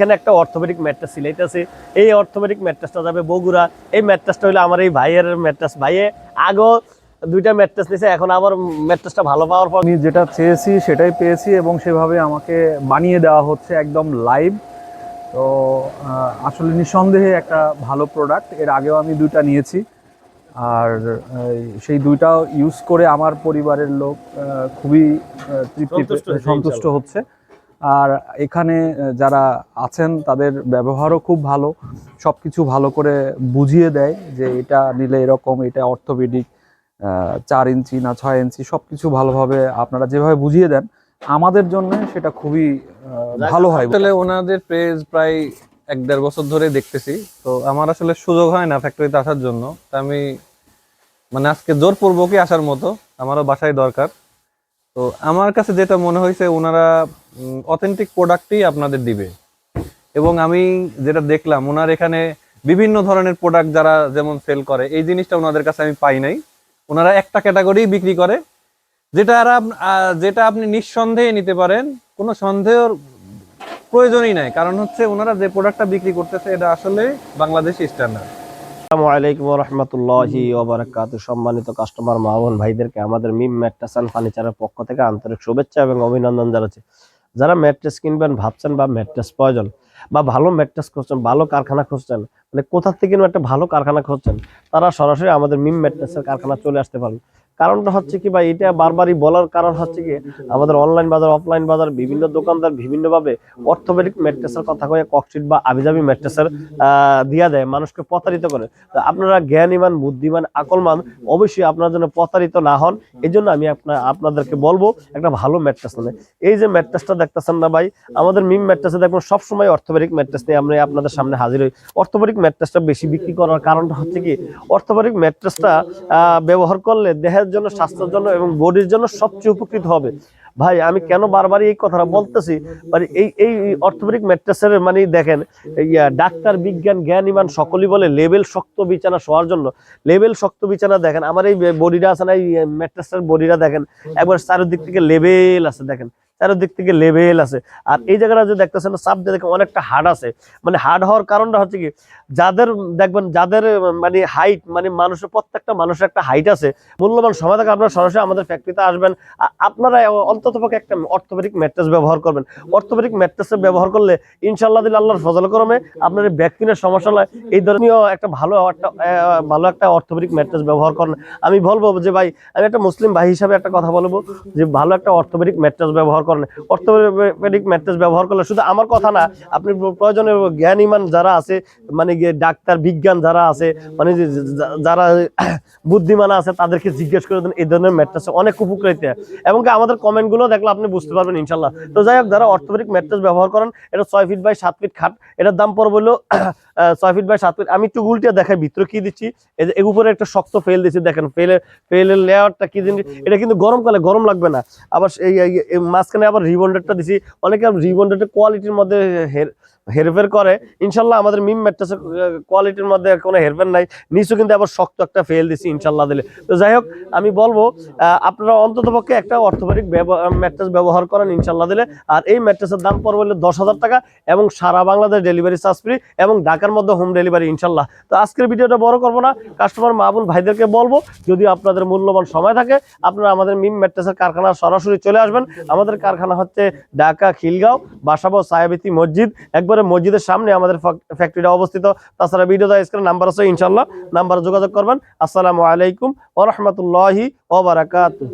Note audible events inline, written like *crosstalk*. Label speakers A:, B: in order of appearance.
A: এখানে একটা orthopaedic mattress সিলাইতেছে এই অর্থোপেডিক ম্যাট্রেসটা যাবে বগুড়া। এই ম্যাট্রেসটা হলো আমার এই ভাইয়ের ম্যাট্রেস। ভাইয়ে আগেও দুইটা ম্যাট্রেস নিছে এখন আবার ম্যাট্রেসটা ভালো পাওয়ার পর
B: আমি যেটা চেয়েছি সেটাই পেয়েছি এবং সেভাবে আমাকে বানিয়ে দেওয়া হচ্ছে একদম লাইভ। তো আসলে নিঃসন্দেহে একটা ভালো প্রোডাক্টের আগেও আমি দুইটা নিয়েছি। আর সেই দুইটা ইউজ করে আমার পরিবারের লোক খুবই তৃপ্তি
A: সন্তুষ্ট
B: হচ্ছে। আর এখানে যারা আছেন তাদের ব্যবহারও খুব ভালো। সব কিছু ভালো করে বুঝিয়ে দেয় যে এটা নিলে এরকম এটা অর্থোপেডিক চার ইঞ্চি না ছয় ইঞ্চি সব কিছু ভালোভাবে আপনারা যেভাবে বুঝিয়ে দেন আমাদের জন্য সেটা খুবই ভালো হয়।
C: আসলে ওনাদের পেজ প্রায় এক দেড় বছর ধরে দেখতেছি। তো আমার আসলে সুযোগ হয় না ফ্যাক্টরিতে আসার জন্য। তা আমি মানে আজকে জোরপূর্বকই আসার মতো আমারও বাসায় দরকার। তো আমার কাছে যেটা মনে হয়েছে, ওনারা অথেন্টিক প্রোডাক্টই আপনাদের দিবে। এবং আমি যেটা দেখলাম, ওনার এখানে বিভিন্ন ধরনের প্রোডাক্ট যারা যেমন সেল করে, এই জিনিসটা ওনাদের কাছে আমি পাই নাই। ওনারা একটা ক্যাটাগরি বিক্রি করে, যেটা আর যেটা আপনি নিঃসন্দেহে নিতে পারেন, কোনো সন্দেহের প্রয়োজনই নাই। কারণ হচ্ছে, ওনারা যে প্রোডাক্টটা বিক্রি করতেছে, এটা আসলে বাংলাদেশি স্ট্যান্ডার্ড
A: আসসালামু আলাইকুম রহমতুল্লাহি ওবরাকাত। সম্মানিত কাস্টমার ভাইদেরকে আমাদের মিম ফার্নিচারের পক্ষ থেকে আন্তরিক শুভেচ্ছা এবং অভিনন্দন জানাচ্ছি। যারা ম্যাট্রেস কিনবেন, ভাবছেন বা ম্যাট্রেস প্রয়োজন বা ভালো ম্যাট্রেস খুঁজছেন, ভালো কারখানা খুঁজছেন মানে কোথা থেকে একটা ভালো কারখানা খুঁজছেন, তারা সরাসরি আমাদের মিম ম্যাট্রেসের কারখানা চলে আসতে পারেন। কারণটা হচ্ছে কি ভাই, এটা বারবারই বলার কারণ হচ্ছে কি, আমাদের অনলাইন বাজার অফলাইন বাজার, বিভিন্ন দোকানদার বিভিন্নভাবে অর্থোপেডিক ম্যাট্রেসের কথা কয়ে ককশিট বা আবিজাবি ম্যাট্রেসের দিয়া দেয়, মানুষকে প্রতারিত করে। তো আপনারা জ্ঞানীমান, বুদ্ধিমান, আকলমান, অবশ্যই আপনার জন্য প্রতারিত না হন। এই জন্য আমি আপনার আপনাদেরকে বলব, একটা ভালো ম্যাট্রেস নেন। এই যে ম্যাট্রেসটা দেখতেছেন না ভাই, আমাদের মিম ম্যাট্রেসে দেখবেন সবসময় অর্থোপেডিক ম্যাট্রেস নিয়ে আমরা আপনাদের সামনে হাজির হই। অর্থোপেডিক ম্যাট্রেসটা বেশি বিক্রি করার কারণটা হচ্ছে কি অর্থোপেডিক ম্যাট্রেসটা ব্যবহার করলে দেহের জন্য, স্বাস্থ্যের জন্য এবং বডির জন্য সবচেয়ে উপকৃত হবে। ভাই, আমি কেন বারবারই এই কথাটা বলতেছি? মানে এই এই অর্থোপেডিক ম্যাট্রেসের মানে দেখেন ইয়া ডাক্তার, বিজ্ঞান, জ্ঞান, ইমান সকলেই বলে লেবেল শক্ত বিছানা শোয়ার জন্য। লেবেল শক্ত বিছানা দেখেন, আমার এই বডিটা আছে না, এই ম্যাট্রেসের বডিটা দেখেন, একবার চারিদিক থেকে লেবেল আছে দেখেন। চারিদিক থেকে লেভেল আছে। আর এই জায়গাটা যে দেখতেছেন চাপ দিয়ে দেখেন অনেকটা হার্ড আছে। মানে হার্ড হওয়ার কারণটা হচ্ছে কি, যাদের, দেখবেন যাদের মানে হাইট মানে মানুষের প্রত্যেকটা মানুষের একটা হাইট আছে। মূল্যবান সময় থাকে আপনারা সরাসরি আমাদের ফ্যাক্টরিতে আসবেন। আপনারা অন্তত পক্ষে একটা অর্থোপেডিক ম্যাট্রেস ব্যবহার করবেন। অর্থোপেডিক ম্যাট্রেস ব্যবহার করলে ইনশাল্লাহ দিলে আল্লাহর ফজল করমে, আপনার এই ব্যাক সমস্যা নয়। এই ধরনীয় একটা ভালো একটা ভালো একটা অর্থোপেডিক ম্যাট্রেস ব্যবহার করেন। আমি বলব যে ভাই, আমি একটা মুসলিম ভাই হিসাবে একটা কথা বলব যে ভালো একটা অর্থোপেডিক ম্যাট্রেস ব্যবহার করেন। অর্থোপেডিক ম্যাট্রেস ব্যবহার করলে শুধু আমার কথা না, আপনি প্রয়োজনে জ্ঞান ইমান যারা আছে মানে ডাক্তার, বিজ্ঞান যারা আছে মানে যারা *coughs* বুদ্ধিমান আছে, তাদেরকে জিজ্ঞেস করে দেন, এই ধরনের অনেক উপকৃত। এবং আমাদের কমেন্টগুলো দেখলে আপনি বুঝতে পারবেন ইনশাল্লাহ। তো যাই হোক, যারা অর্থোপেডিক ম্যাট্রেস ব্যবহার করেন, এটা ছয় ফিট বাই সাত ফিট খাট, এটার দাম পড়বে হলো *coughs* ছয় ফিট বাই সাত ফিট। আমি একটু উল্টে দেখাই, ভিতরে কি দিচ্ছি? এর উপরে একটা শক্ত ফেল দিচ্ছি দেখেন, ফেলে ফেলের লেয়ারটা কি জিনিস এটা কিন্তু গরমকালে গরম লাগবে না। আবার এই এই মাঝখানে আবার রিবন্ডেডটা দিছি। অনেকে রিবন্ডেডের কোয়ালিটির মধ্যে হের হেরফের করে, ইনশাল্লাহ আমাদের মিম ম্যাট্রেসের কোয়ালিটির মধ্যে কোনো হেরফের নাই। নিচু কিন্তু আবার শক্ত একটা ফেল দিছি, ইনশাল্লাহ দিলে। তো যাই হোক, আমি বলব আপনারা অন্তত পক্ষে একটা অর্থোপেডিক ম্যাট্রেস ব্যবহার করেন, ইনশাল্লাহ দিলে। আর এই ম্যাট্রেসের দাম পড়বে হলো দশ হাজার টাকা এবং সারা বাংলাদেশ ডেলিভারি চার্জ ফ্রি এবং ঢাকার মধ্যে হোম ডেলিভারি ইনশাল্লাহ। তো আজকের ভিডিওটা বড় করব না কাস্টমার মাহবুল ভাইদেরকে বলব, যদি আপনাদের মূল্যবান সময় থাকে, আপনারা আমাদের মিম ম্যাট্রেসের কারখানা সরাসরি চলে আসবেন। আমাদের কারখানা হচ্ছে ঢাকা খিলগাঁও, বাসাবো সায়াবিতি মসজিদ। একবারে মসজিদের সামনে আমাদের ফ্যাক্টরিটা অবস্থিত। তাছাড়া ভিডিও স্ক্রিন নাম্বার আছে ইনশাল্লাহ নাম্বারে যোগাযোগ করবেন। আসসালামু আলাইকুম ওরহমতুল্লাহি ওবারাকাতু